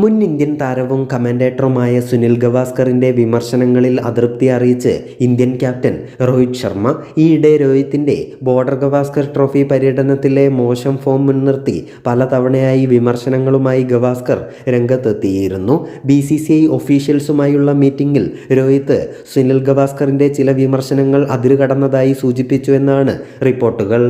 മുൻ ഇന്ത്യൻ താരവും കമന്റേറ്ററുമായ സുനിൽ ഗവാസ്കറിന്റെ വിമർശനങ്ങളിൽ അതൃപ്തി അറിയിച്ച് ഇന്ത്യൻ ക്യാപ്റ്റൻ രോഹിത് ശർമ്മ ഈയിടെ രോഹിത്തിന്റെ ബോർഡർ ഗവാസ്കർ ട്രോഫി പര്യടനത്തിലെ മോശം ഫോം മുൻനിർത്തി പലതവണയായി വിമർശനങ്ങളുമായി ഗവാസ്കർ രംഗത്തെത്തിയിരുന്നു. ബി സി സി ഐ ഒഫീഷ്യൽസുമായുള്ള മീറ്റിംഗിൽ രോഹിത് സുനിൽ ഗവാസ്കറിന്റെ ചില വിമർശനങ്ങൾ അതിരുകടന്നതായി സൂചിപ്പിച്ചുവെന്നാണ് റിപ്പോർട്ടുകൾ.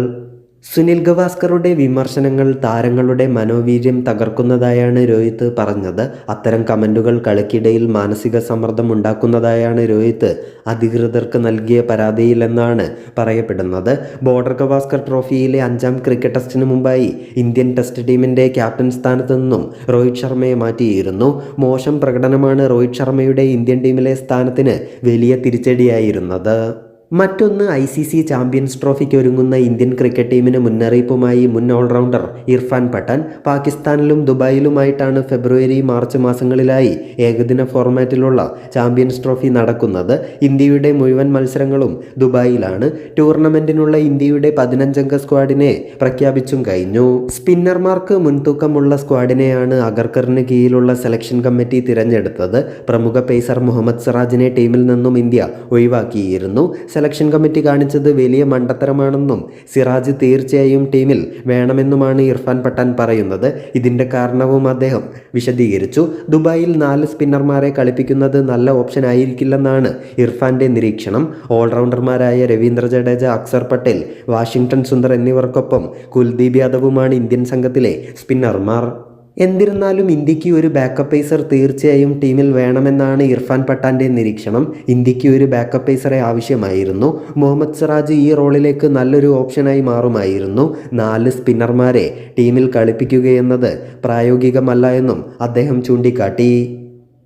സുനിൽ ഗവാസ്കറുടെ വിമർശനങ്ങൾ താരങ്ങളുടെ മനോവീര്യം തകർക്കുന്നതായാണ് രോഹിത് പറഞ്ഞത്. അത്തരം കമന്റുകൾ കളിക്കിടയിൽ മാനസിക സമ്മർദ്ദം ഉണ്ടാക്കുന്നതായാണ് രോഹിത് അധികൃതർക്ക് നൽകിയ പരാതിയിലെന്നാണ് പറയപ്പെടുന്നത്. ബോർഡർ ഗവാസ്കർ ട്രോഫിയിലെ അഞ്ചാം ക്രിക്കറ്റ് ടെസ്റ്റിന് മുമ്പായി ഇന്ത്യൻ ടെസ്റ്റ് ടീമിന്റെ ക്യാപ്റ്റൻ സ്ഥാനത്ത് നിന്നും രോഹിത് ശർമ്മയെ മാറ്റിയിരുന്നു. മോശം പ്രകടനമാണ് രോഹിത് ശർമ്മയുടെ ഇന്ത്യൻ ടീമിലെ സ്ഥാനത്തിന് വലിയ തിരിച്ചടിയായിരുന്നത്. മറ്റൊന്ന് ഐ സി സി ചാമ്പ്യൻസ് ട്രോഫിക്ക് ഒരുങ്ങുന്ന ഇന്ത്യൻ ക്രിക്കറ്റ് ടീമിന് മുന്നറിയിപ്പുമായി മുൻ ഓൾറൗണ്ടർ ഇർഫാൻ പഠാൻ പാകിസ്ഥാനിലും ദുബായിലുമായിട്ടാണ് ഫെബ്രുവരി മാർച്ച് മാസങ്ങളിലായി ഏകദിന ഫോർമാറ്റിലുള്ള ചാമ്പ്യൻസ് ട്രോഫി നടക്കുന്നത്. ഇന്ത്യയുടെ മുഴുവൻ മത്സരങ്ങളും ദുബായിലാണ്. ടൂർണമെന്റിനുള്ള ഇന്ത്യയുടെ പതിനഞ്ചംഗ സ്ക്വാഡിനെ പ്രഖ്യാപിച്ചും കഴിഞ്ഞു. സ്പിന്നർമാർക്ക് മുൻതൂക്കമുള്ള സ്ക്വാഡിനെയാണ് അഗർക്കറിന് കീഴിലുള്ള സെലക്ഷൻ കമ്മിറ്റി തിരഞ്ഞെടുത്തത്. പ്രമുഖ പേസർ മുഹമ്മദ് സിറാജിനെ ടീമിൽ നിന്നും ഇന്ത്യ ഒഴിവാക്കിയിരുന്നു. സെലക്ഷൻ കമ്മിറ്റി കാണിച്ചത് വലിയ മണ്ടത്തരമാണെന്നും സിറാജ് തീർച്ചയായും ടീമിൽ വേണമെന്നുമാണ് ഇർഫാൻ പട്ടാൻ പറയുന്നത്. ഇതിന്റെ കാരണവും അദ്ദേഹം വിശദീകരിച്ചു. ദുബായിൽ നാല് സ്പിന്നർമാരെ കളിപ്പിക്കുന്നത് നല്ല ഓപ്ഷൻ ആയിരിക്കില്ലെന്നാണ് ഇർഫാന്റെ നിരീക്ഷണം. ഓൾറൗണ്ടർമാരായ രവീന്ദ്ര ജഡേജ അക്സർ പട്ടേൽ വാഷിംഗ്ടൺ സുന്ദർ എന്നിവർക്കൊപ്പം കുൽദീപ് യാദവുമാണ് ഇന്ത്യൻ സംഘത്തിലെ സ്പിന്നർമാർ. എന്നിരുന്നാലും ഇന്ത്യയ്ക്ക് ഒരു ബാക്കപ്പ് പേസർ തീർച്ചയായും ടീമിൽ വേണമെന്നാണ് ഇർഫാൻ പട്ടാന്റെ നിരീക്ഷണം. ഇന്ത്യയ്ക്ക് ഒരു ബാക്കപ്പ് പേസറെ ആവശ്യമായിരുന്നു. മുഹമ്മദ് സിറാജ് ഈ റോളിലേക്ക് നല്ലൊരു ഓപ്ഷനായി മാറുമായിരുന്നു. നാല് സ്പിന്നർമാരെ ടീമിൽ കളിപ്പിക്കുകയെന്നത് പ്രായോഗികമല്ല എന്നും അദ്ദേഹം ചൂണ്ടിക്കാട്ടി.